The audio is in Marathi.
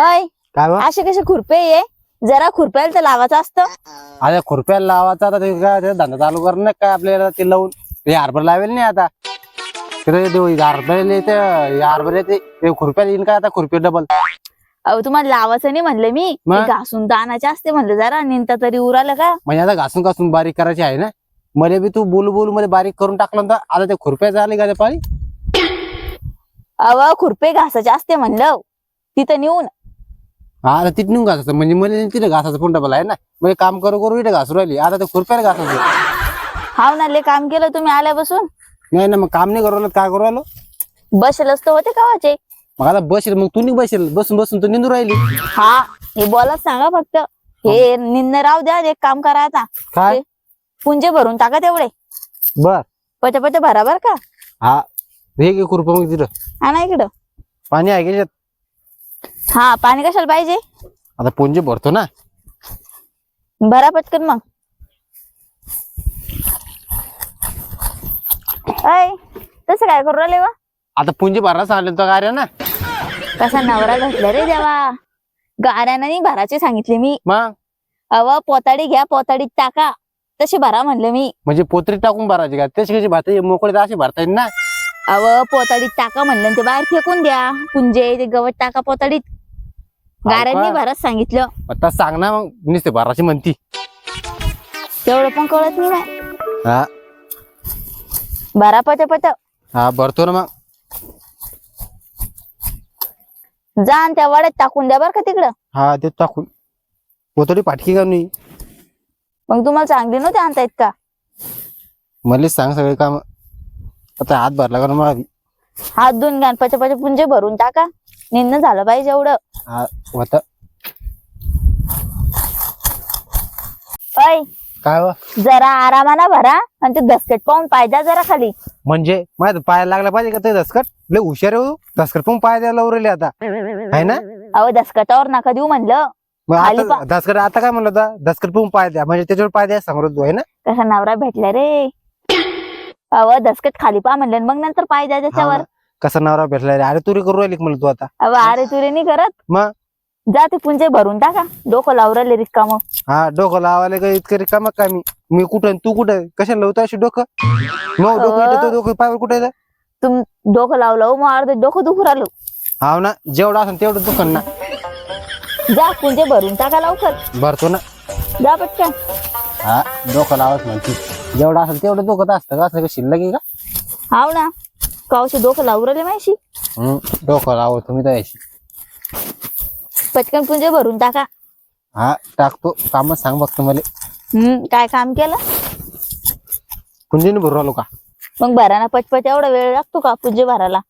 अय काय बा असे कसे खुरपे ये? जरा खुरप्याला तर लावायचं असतं. आता खुरप्याला लावायचा आता ते काय ते धंदा चालू करणं नाही काय आपल्याला ते लावून. ते हार्बर लावेल नाही आता. तिथे हार्बर ते हार्बर येते ते खुरप्याला येईन काय आता? खुरपे डबल अहो तुम्हाला लावायचं नाही म्हणलं मी. मग? ते घासून दानाचे असते म्हणलं जरा निंता तरी उरालं का? म्हणजे आता घासून घासून बारीक करायची आहे ना? मध्ये बी तू बोलू बोलू मध्ये बारीक करून टाकलं तर आता ते खुरप्याचं आले का ते पाणी अव खुरपे घासाचे असते म्हणलं. तिथं नेऊन हा आता तिथे नेऊन घासायचं. म्हणजे मला तिथे घासाचं पण डबल आहे ना? म्हणजे काम करू करू इथे घासू राहिली. आता ते खुरप्याला घासायचं. हाव ना लय काम केलं तुम्ही आल्यापासून. नाही ना मग काम नाही करू राहिलं, काय करू राहिलो? बसेलच तर होते कावाचे मग आता बसेल मग तू नाही बसेल. बसून बसून तू निंदू राहिली. हा हे बोलत सांगा फक्त. हे निंद राहू द्या एक काम करा आता. काय? पुंजे भरून टाका तेवढे. बर. पच पच भरा बर का. हा. हे घे खुरप मग तिथं. आणा इकडं. पाणी आहे का? हा पाणी कशाला पाहिजे? आता पोंजे भरतो ना. भरा पटकन मग. अय तसं काय करू राहिले वा? आता पुंजी भरायला सांगितलं काय रे ना. कसा नवरा घातला रे देवा. गाऱ्यानं नाही भराचे सांगितले मी. मग? अव पोताडी घ्या पोताडीत टाका. तशी भरा म्हणलं मी. म्हणजे पोत्री टाकून भरायची का? त्याची कशी भात मोकळे तर अशी भरता येईल ना. अव पोताडीत टाका म्हणलं ते बाहेर फेकून द्या. पुंजे ते गवत टाका पोताडीत? गाऱ्यांनी भरत सांगितलं. आता सांग ना मग. नुसते भराची म्हणती. तेवढं पण कळत नाही बाय. हा. भरा पट पट. हा भरतो ना मग. जा आणि त्या वाड्यात टाकून द्या बरं का तिकडं. हा ते टाकून. पोतडी पाटकी का नाही? मग तुम्हाला चांगली नव्हती आणता येत का? मलाच सांग सगळे काम. आता हात भरला का मला हात धुवून घ्या पच पच पुंजे भरून टाका. निंद झालं पाहिजे एवढं. हा होता. अय काय व? जरा आरामाना भरा आणि ते दसकट पाहून पायद्या जरा खाली. म्हणजे? माझ्या पाया लागला पाहिजे का ते दसकट लय हुशार आहे हो. दसकट पण पाय द्यायला उरले आता. आहे ना? अहो दसकटावर नका देऊ म्हणलं. मग खाली आता दसकट आता काय म्हणलं होता? दसकट पण पाय द्या. म्हणजे त्याच्यावर पाय द्या सांगत तू आहे ना? कसा नवरा भेटला रे. अव दसकट खाली पा म्हणलं मग नंतर पाय द्या हा त्याच्यावर. कसा नवरा भेटला रे? अरे तुरी करू राहिली का म्हणलं तू आता? अव अरे तुरे नाही करत. मग? जा ते पुंजे भरून टाका. डोकं लावराले रिकाम. हा डोकं लावायला काही इतकं रिकामं का मी? मी कुठं आणि तू कुठं? कशाला लावतो अशी डोकं? मग डोकं इथं डोकं पायावर कुठे? तुम डोकं लावलं मग अर्ध डोकं दुखू राहिलो. हाव ना जेवढं असेल तेवढं दुकान ना. जा पुंजे भरून टाका लवकर. भरतो ना. जा पटकन. हा डोकं लावत म्हणती जेवढं असेल तेवढं डोकं असतं का? असं का शिल्लक आहे का? हाव ना. कावशे डोकं लावू राहिले माहिती हम्म, डोकं लावत तुम्ही तर यायची. पटकन पुंजे भरून टाका. हा टाकतो. कामच सांग बघतो मला हम्म काय काम केलं? कुंजीने भरू आलो का? मग भराना पटपट एवढा वेळ लागतो का पुंजे भरायला?